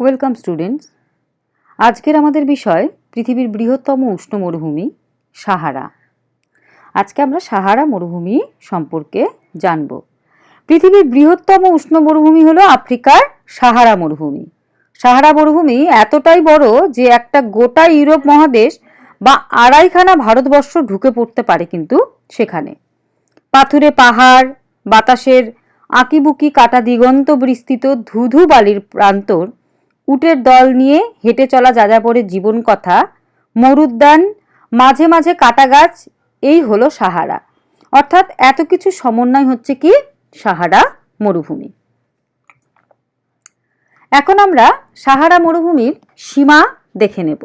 Welcome students আজকের আমাদের বিষয় পৃথিবীর বৃহত্তম উষ্ণ মরুভূমি, সাহারা। আজকে আমরা সাহারা মরুভূমি সম্পর্কে জানব। পৃথিবীর বৃহত্তম উষ্ণ মরুভূমি হলো আফ্রিকার সাহারা মরুভূমি। সাহারা মরুভূমি এতটাই বড় যে একটা গোটা ইউরোপ মহাদেশ বা আড়াইখানা ভারতবর্ষ ঢুকে পড়তে পারে কিন্তু সেখানে। পাথুরে পাহাড়, বাতাসের আঁকিবুকি কাটা দিগন্ত বিস্তৃত ধুধু বালির প্রান্তর উটের দল নিয়ে হেঁটে চলা যাযাবরের জীবন কথা মরুদ্যান, মাঝে মাঝে কাটা গাছ এই হলো সাহারা। অর্থাৎ এত কিছু সমন্বয় হচ্ছে কি? সাহারা মরুভূমি। এখন আমরা সাহারা মরুভূমির সীমা দেখে নেব।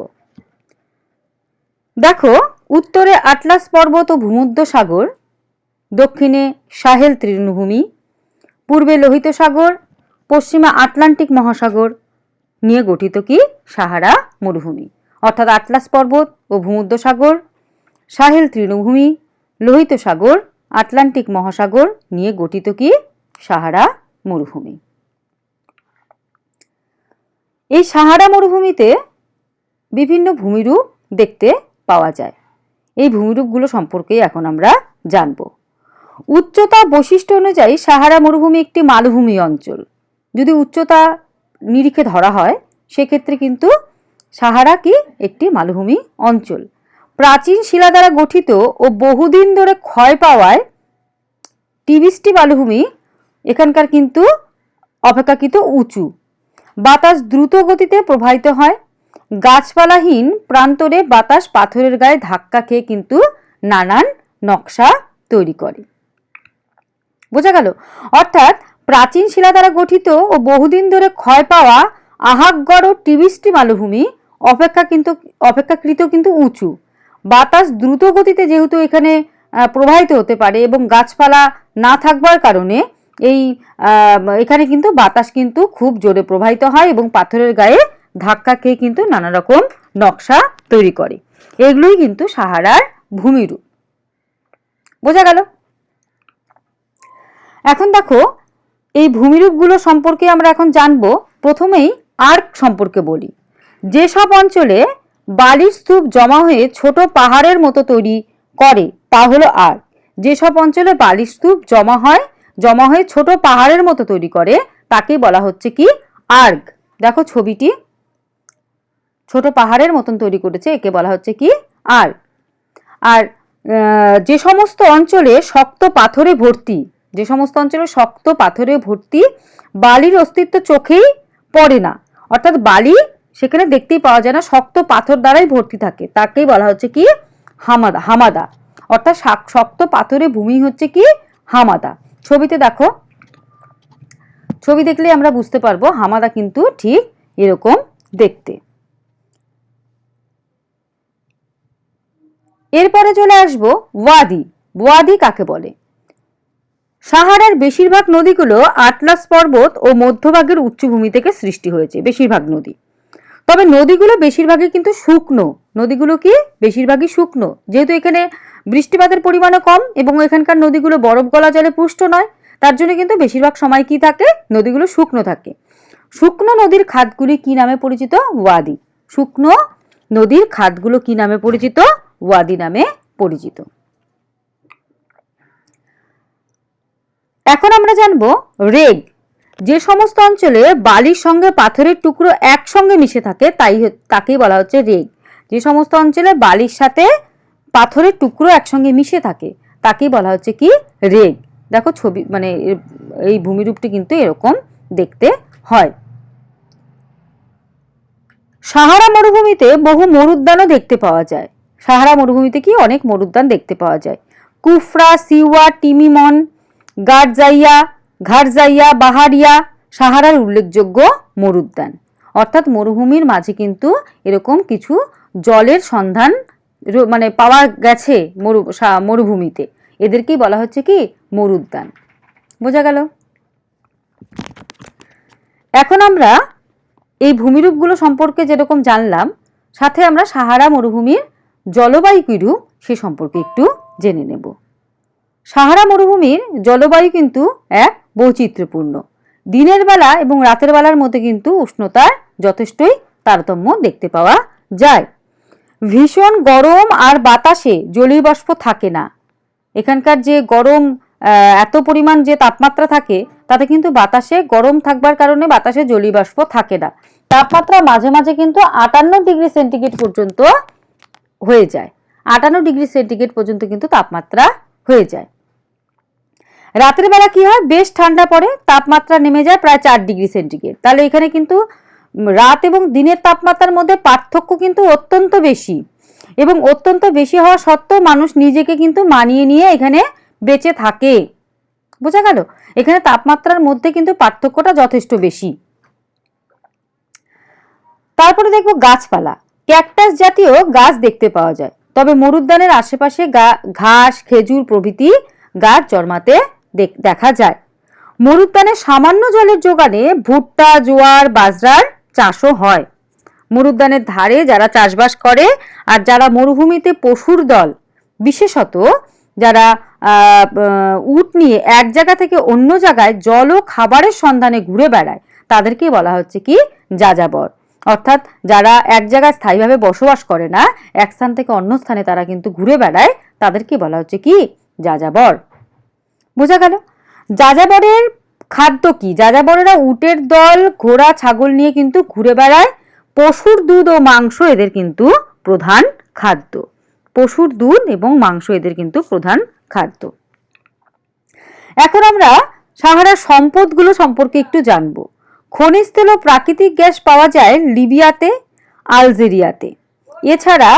দেখো, উত্তরে আটলাস পর্বত ও ভূমধ্য সাগর, দক্ষিণে সাহেল তৃণভূমি, পূর্বে লোহিত সাগর, পশ্চিমে আটলান্টিক মহাসাগর নিয়ে গঠিত কি? সাহারা মরুভূমি। অর্থাৎ আটলাস পর্বত ও ভূমধ্য সাগর সাহেল তৃণভূমি, লোহিত সাগর, আটলান্টিক মহাসাগর নিয়ে গঠিত কি? সাহারা মরুভূমি। এই সাহারা মরুভূমিতে বিভিন্ন ভূমিরূপ দেখতে পাওয়া যায়। এই ভূমিরূপগুলো সম্পর্কেই এখন আমরা জানব। উচ্চতা বৈশিষ্ট্য অনুযায়ী সাহারা মরুভূমি একটি মালভূমি অঞ্চল। যদি উচ্চতা নিরিখে ধরা হয় সেক্ষেত্রে কিন্তু সাহারা কি? একটি মালভূমি অঞ্চল। প্রাচীন শিলা দ্বারা গঠিত ও বহুদিন ধরে ক্ষয় পাওয়ায় টিবিস্টি মালভূমি এখানকার কিন্তু অপেক্ষাকৃত উঁচু। বাতাস দ্রুত গতিতে প্রবাহিত হয়। গাছপালাহীন প্রান্তরে বাতাস পাথরের গায়ে ধাক্কা খেয়ে কিন্তু নানান নকশা তৈরি করে। বোঝা গেল? অর্থাৎ প্রাচীন শিলা দ্বারা গঠিত ও বহুদিন ধরে ক্ষয় পাওয়া আহাকগড় ও টিবিস্টি মালভূমি অপেক্ষা কিন্তু, অপেক্ষাকৃত কিন্তু উঁচু। বাতাস দ্রুত গতিতে যেহেতু এখানে প্রবাহিত হতে পারে এবং গাছপালা না থাকবার কারণে এই এখানে কিন্তু বাতাস কিন্তু খুব জোরে প্রবাহিত হয় এবং পাথরের গায়ে ধাক্কা খেয়ে কিন্তু নানা রকম নকশা তৈরি করে। এগুলোই কিন্তু সাহারার ভূমিরূপ। বোঝা গেল? এখন দেখো, এই ভূমিরূপগুলো সম্পর্কে আমরা এখন জানব। প্রথমেই আর্ক সম্পর্কে বলি। যেসব অঞ্চলে বালির স্তূপ জমা হয়ে ছোট পাহাড়ের মতো তৈরি করে, তা হলো আর্ক। যেসব অঞ্চলে বালির স্তূপ জমা হয়, জমা হয়ে ছোট পাহাড়ের মতো তৈরি করে, তাকে বলা হচ্ছে কি আর্ক। দেখো ছবিটি। ছোট পাহাড়ের মতন তৈরি করেছে, একে বলা হচ্ছে কি আর্ক। আর যে সমস্ত অঞ্চলে শক্ত পাথরে ভর্তি, যে সমস্ত অঞ্চলে শক্ত পাথরে ভর্তি বালির অস্তিত্ব চোখেই পড়ে না অর্থাৎ বালি সেখানে দেখতেই পাওয়া যায় না, শক্ত পাথর দ্বারাই ভর্তি থাকে। তাকেই বলা হচ্ছে কি? হামাদা হামাদা। অর্থাৎ শক্ত পাথরে ভূমি হচ্ছে কি? হামাদা। ছবিতে দেখো। ছবি দেখলে আমরা বুঝতে পারব হামাদা কিন্তু ঠিক এরকম দেখতে। এরপরে চলে আসব ওয়াদি। ওয়াদি কাকে বলে? সাহারার বেশিরভাগ নদীগুলো আটলাস পর্বত ও মধ্যভাগের উচ্চভূমি থেকে সৃষ্টি হয়েছে, বেশিরভাগ নদী। তবে নদীগুলো বেশিরভাগই কিন্তু শুকনো। নদীগুলো কি? বেশিরভাগই শুকনো। যেহেতু এখানে বৃষ্টিপাতের পরিমাণও কম এবং এখানকার নদীগুলো বরফ গলা জলে পুষ্ট নয়, তার জন্য কিন্তু বেশিরভাগ সময় কি থাকে? নদীগুলো শুকনো থাকে। শুকনো নদীর খাতগুলি কি নামে পরিচিত? ওয়াদি। শুকনো নদীর খাতগুলো কি নামে পরিচিত? ওয়াদি নামে পরিচিত। এখন আমরা জানব রেগ। যে সমস্ত অঞ্চলে বালির সঙ্গে পাথরের টুকরো একসঙ্গে মিশে থাকে, তাই তাকেই বলা হচ্ছে রেগ। যে সমস্ত অঞ্চলে বালির সাথে পাথরের টুকরো একসঙ্গে মিশে থাকে, তাকেই বলা হচ্ছে কি রেগ। দেখো ছবি মানে এই ভূমিরূপটি কিন্তু এরকম দেখতে হয়। সাহারা মরুভূমিতে বহু মরুদ্যানও দেখতে পাওয়া যায়। সাহারা মরুভূমিতে কি অনেক মরুদ্যান দেখতে পাওয়া যায়। কুফরা সিওয়া টিমিমন গারজাইয়া ঘাটজাইয়া বাহারিয়া, সাহারার উল্লেখযোগ্য মরুদ্যান। অর্থাৎ মরুভূমির মাঝে কিন্তু এরকম কিছু জলের সন্ধান মানে পাওয়া গেছে মরু মরুভূমিতে। এদেরকেই বলা হচ্ছে কি? মরুদ্যান। বোঝা গেল? এখন আমরা এই ভূমিরূপগুলো সম্পর্কে যেরকম জানলাম, সাথে আমরা সাহারা মরুভূমির জলবায়ু কিরূপ সে সম্পর্কে একটু জেনে নেব। সাহারা মরুভূমির জলবায়ু কিন্তু এক বৈচিত্র্যপূর্ণ। দিনের বেলা এবং রাতের বেলার মধ্যে কিন্তু উষ্ণতার যথেষ্টই তারতম্য দেখতে পাওয়া যায়। ভীষণ গরম আর বাতাসে জলীয় বাষ্প থাকে না। এখানকার যে গরম এত পরিমাণ যে তাপমাত্রা থাকে, তাতে কিন্তু বাতাসে গরম থাকবার কারণে বাতাসে জলীয় বাষ্প থাকে না। তাপমাত্রা মাঝে মাঝে কিন্তু আটান্ন ডিগ্রি সেন্টিগ্রেড পর্যন্ত হয়ে যায়। আটান্ন ডিগ্রি সেন্টিগ্রেড পর্যন্ত কিন্তু তাপমাত্রা হয়ে যায়। রাতের বেলা কি হয়? বেশ ঠান্ডা পড়ে, তাপমাত্রা নেমে যায় প্রায় চার ডিগ্রি সেন্টিগ্রেড। তাহলে এখানে কিন্তু রাত এবং দিনের তাপমাত্রার মধ্যে পার্থক্য কিন্তু অত্যন্ত বেশি। এবং অত্যন্ত বেশি হওয়া সত্ত্বেও মানুষ নিজেকে কিন্তু মানিয়ে নিয়ে এখানে বেঁচে থাকে। বোঝা গেল? এখানে তাপমাত্রার মধ্যে কিন্তু পার্থক্যটা যথেষ্ট বেশি। তারপরে দেখব গাছপালা। ক্যাকটাস জাতীয় গাছ দেখতে পাওয়া যায়। তবে মরুদ্যানের আশেপাশে ঘাস, খেজুর প্রভৃতি গাছ জন্মাতে দেখ- যায়। মরুদ্যানে সামান্য জলের যোগানে ভুট্টা, জোয়ার, বাজরার চাষও হয়। মরুদ্যানের ধারে যারা চাষবাস করে আর যারা মরুভূমিতে পশুর দল, বিশেষত যারা উট নিয়ে এক জায়গা থেকে অন্য জায়গায় জল ও খাবারের সন্ধানে ঘুরে বেড়ায়, তাদেরকেই বলা হচ্ছে কি যাযাবর। অর্থাৎ যারা এক জায়গায় স্থায়ীভাবে বসবাস করে না, এক স্থান থেকে অন্য স্থানে তারা কিন্তু ঘুরে বেড়ায় তাদেরকে বলা হচ্ছে কি যাযাবর। বোঝা গেল? যাযাবরের খাদ্য কি? যাযাবরেরা উটের দল, ঘোড়া, ছাগল নিয়ে কিন্তু ঘুরে বেড়ায়। পশুর দুধ ও মাংস এদের কিন্তু প্রধান খাদ্য। পশুর দুধ এবং মাংস এদের কিন্তু প্রধান খাদ্য। এখন আমরা সাহারার সম্পদগুলো সম্পর্কে একটু জানব। খনিজ তেল ও প্রাকৃতিক গ্যাস পাওয়া যায় লিবিয়াতে, আলজেরিয়াতে। এছাড়া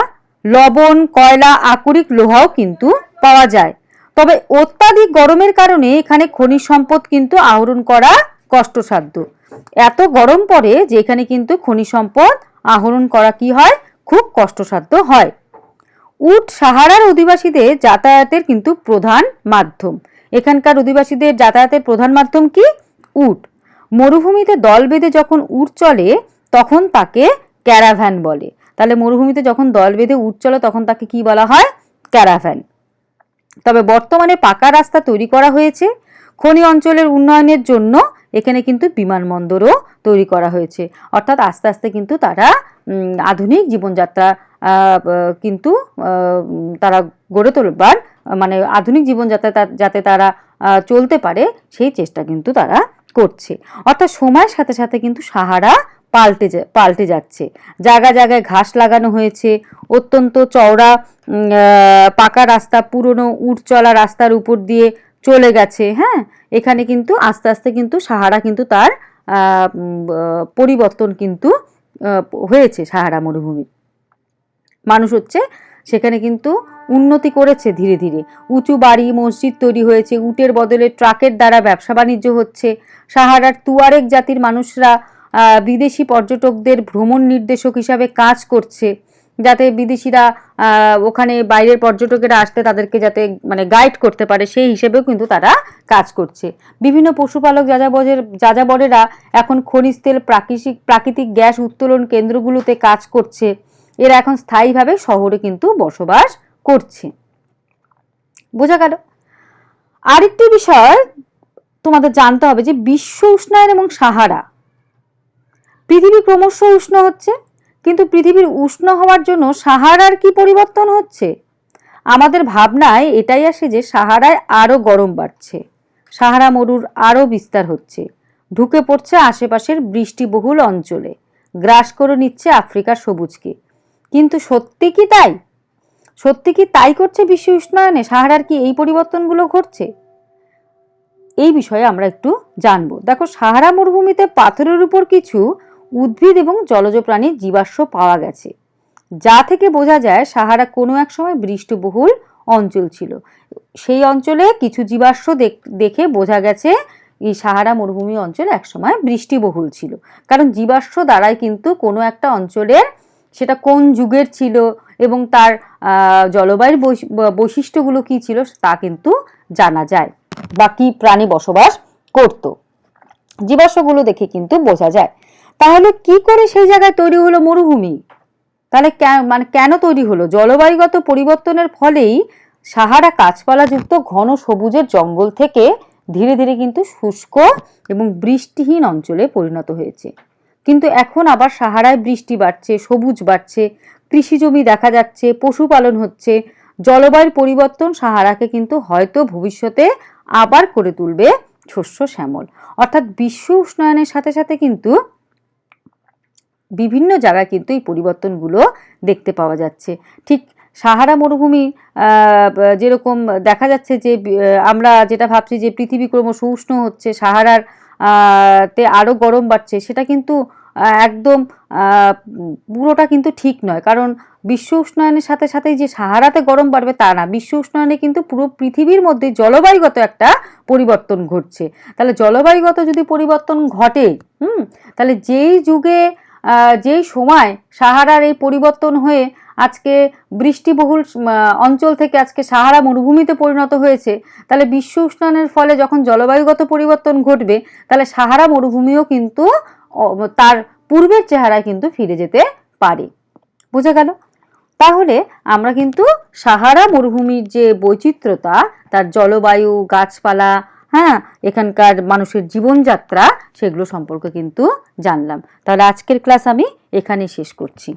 লবণ, কয়লা, আকরিক লোহাও কিন্তু পাওয়া যায়। তবে অত্যাধিক গরমের কারণে এখানে খনিজ সম্পদ কিন্তু আহরণ করা কষ্টসাধ্য। এত গরম পড়ে যে এখানে কিন্তু খনিজ সম্পদ আহরণ করা কি হয়? খুব কষ্টসাধ্য হয়। উট সাহারার অধিবাসীদের যাতায়াতের কিন্তু প্রধান মাধ্যম। এখানকার অধিবাসীদের যাতায়াতের প্রধান মাধ্যম কি? উট। মরুভূমিতে দল বেঁধে যখন উট চলে, তখন তাকে ক্যারাভ্যান বলে। তাহলে মরুভূমিতে যখন দল বেঁধে উট চলে, তখন তাকে কি বলা হয়? ক্যারাভ্যান। তবে বর্তমানে পাকা রাস্তা তৈরি করা হয়েছে। খনি অঞ্চলের উন্নয়নের জন্য এখানে কিন্তু বিমানবন্দরও তৈরি করা হয়েছে। অর্থাৎ আস্তে আস্তে কিন্তু তারা আধুনিক জীবনযাত্রা কিন্তু তারা গড়ে তোলবার মানে আধুনিক জীবনযাত্রা যাতে তারা চলতে পারে, সেই চেষ্টা কিন্তু তারা করছে। অর্থাৎ সময়ের সাথে সাথে কিন্তু সাহারা পাল্টে পাল্টে যাচ্ছে। জায়গা জায়গায় ঘাস লাগানো হয়েছে। অত্যন্ত চওড়া পাকা রাস্তা, পুরনো উট চলা রাস্তার উপর দিয়ে চলে গেছে হ্যাঁ? এখানে কিন্তু আস্তে আস্তে কিন্তু সাহারা কিন্তু তার পরিবর্তন কিন্তু হয়েছে সাহারা মরুভূমির মানুষ হচ্ছে সেখানে কিন্তু উন্নতি করেছে ধীরে ধীরে। উঁচু বাড়ি, মসজিদ তৈরি হয়েছে, উটের বদলে ট্রাকের দ্বারা ব্যবসা বাণিজ্য হচ্ছে। সাহারার তুয়ারেক জাতির মানুষরা বিদেশি পর্যটকদের ভ্রমণ নির্দেশক হিসাবে কাজ করছে, যাতে বিদেশিরা ওখানে বাইরের পর্যটকেরা আসতে তাদেরকে যাতে মানে গাইড করতে পারে, সেই হিসেবেও কিন্তু তারা কাজ করছে। বিভিন্ন পশুপালক যাযাবরের, যাযাবরেরা এখন খনিজ তেল, প্রাকৃতিক প্রাকৃতিক গ্যাস উত্তোলন কেন্দ্রগুলোতে কাজ করছে। এরা এখন স্থায়ীভাবে শহরে কিন্তু বসবাস করছে। বোঝা গেল? আরেকটি বিষয় তোমাদের জানতে হবে যে বিশ্ব উষ্ণায়ন এবং সাহারা পৃথিবী ক্রমশ উষ্ণ হচ্ছে, কিন্তু পৃথিবীর উষ্ণ হওয়ার জন্য সাহারার কি পরিবর্তন হচ্ছে? আমাদের ভাবনায় এটাই আসে যে সাহারায় আরও গরম বাড়ছে, সাহারা মরুর আরও বিস্তার হচ্ছে, ঢুকে পড়ছে আশেপাশের বৃষ্টিবহুল অঞ্চলে, গ্রাস করে নিচ্ছে আফ্রিকার সবুজকে। কিন্তু সত্যি কি তাই? সত্যি কি তাই করছে বিশ্ব উষ্ণায়নে? সাহারার কি এই পরিবর্তনগুলো ঘটছে? এই বিষয়ে আমরা একটু জানব। দেখো, সাহারা মরুভূমিতে পাথরের উপর কিছু উদ্ভিদ এবং জলজ প্রাণীর জীবাশ্ম পাওয়া গেছে। যা থেকে বোঝা যায়, সাহারা কোনো এক সময় বৃষ্টিবহুল অঞ্চল ছিল। সেই অঞ্চলে কিছু জীবাশ্ম দেখ- বোঝা গেছে, এই সাহারা মরুভূমি অঞ্চল একসময় বৃষ্টিবহুল ছিল। কারণ জীবাশ্ম দ্বারাই কিন্তু কোনো একটা অঞ্চলের সেটা কোন যুগের ছিল এবং তার জলবায়ুর বৈশ- বৈশিষ্ট্যগুলো কী ছিল তা কিন্তু জানা যায় বা কী প্রাণী বসবাস করত। জীবাশ্মগুলো দেখে কিন্তু বোঝা যায়। তাহলে কি করে সেই জায়গায় তৈরি হলো মরুভূমি? তাহলে মানে কেন তৈরি হলো? জলবায়ুগত পরিবর্তনের ফলেই সাহারা গাছপালাযুক্ত ঘন সবুজের জঙ্গল থেকে ধীরে ধীরে কিন্তু শুষ্ক এবং বৃষ্টিহীন অঞ্চলে পরিণত হয়েছে। কিন্তু এখন আবার সাহারায় বৃষ্টি বাড়ছে, সবুজ বাড়ছে কৃষি জমি দেখা যাচ্ছে, পশুপালন হচ্ছে। জলবায়ুর পরিবর্তন সাহারাকে কিন্তু হয়তো ভবিষ্যতে আবার করে তুলবে শস্য শ্যামল। অর্থাৎ বিশ্ব উষ্ণায়নের সাথে সাথে কিন্তু বিভিন্ন জায়গায় কিন্তু এই পরিবর্তনগুলো দেখতে পাওয়া যাচ্ছে। ঠিক সাহারা মরুভূমি যেরকম দেখা যাচ্ছে যে আমরা যেটা ভাবছি যে, পৃথিবী ক্রমশ উষ্ণ হচ্ছে, সাহারার তে আরও গরম বাড়ছে, সেটা কিন্তু একদম পুরোটা কিন্তু ঠিক নয়। কারণ বিশ্ব উষ্ণায়নের সাথে সাথে যে সাহারাতে গরম বাড়বে তা না, বিশ্ব উষ্ণায়নে কিন্তু পুরো পৃথিবীর মধ্যে জলবায়ুগত একটা পরিবর্তন ঘটছে। তাহলে জলবায়ুগত যদি পরিবর্তন ঘটে, হুম, তাহলে যেই যুগে যেই সময় সাহারার এই পরিবর্তন হয়ে আজকে বৃষ্টিবহুল অঞ্চল থেকে আজকে সাহারা মরুভূমিতে পরিণত হয়েছে, তাহলে বিশ্ব উষ্ণায়নের ফলে যখন জলবায়ুগত পরিবর্তন ঘটবে, তাহলে সাহারা মরুভূমিও কিন্তু তার পূর্বের চেহারায় কিন্তু ফিরে যেতে পারে। বোঝা গেল? তাহলে আমরা কিন্তু সাহারা মরুভূমির যে বৈচিত্র্যতা, তার জলবায়ু, গাছপালা হ্যাঁ এখানকার মানুষের জীবনযাত্রা, সেগুলো সম্পর্কে কিন্তু জানলাম। তাহলে আজকের ক্লাস আমি এখানে শেষ করছি।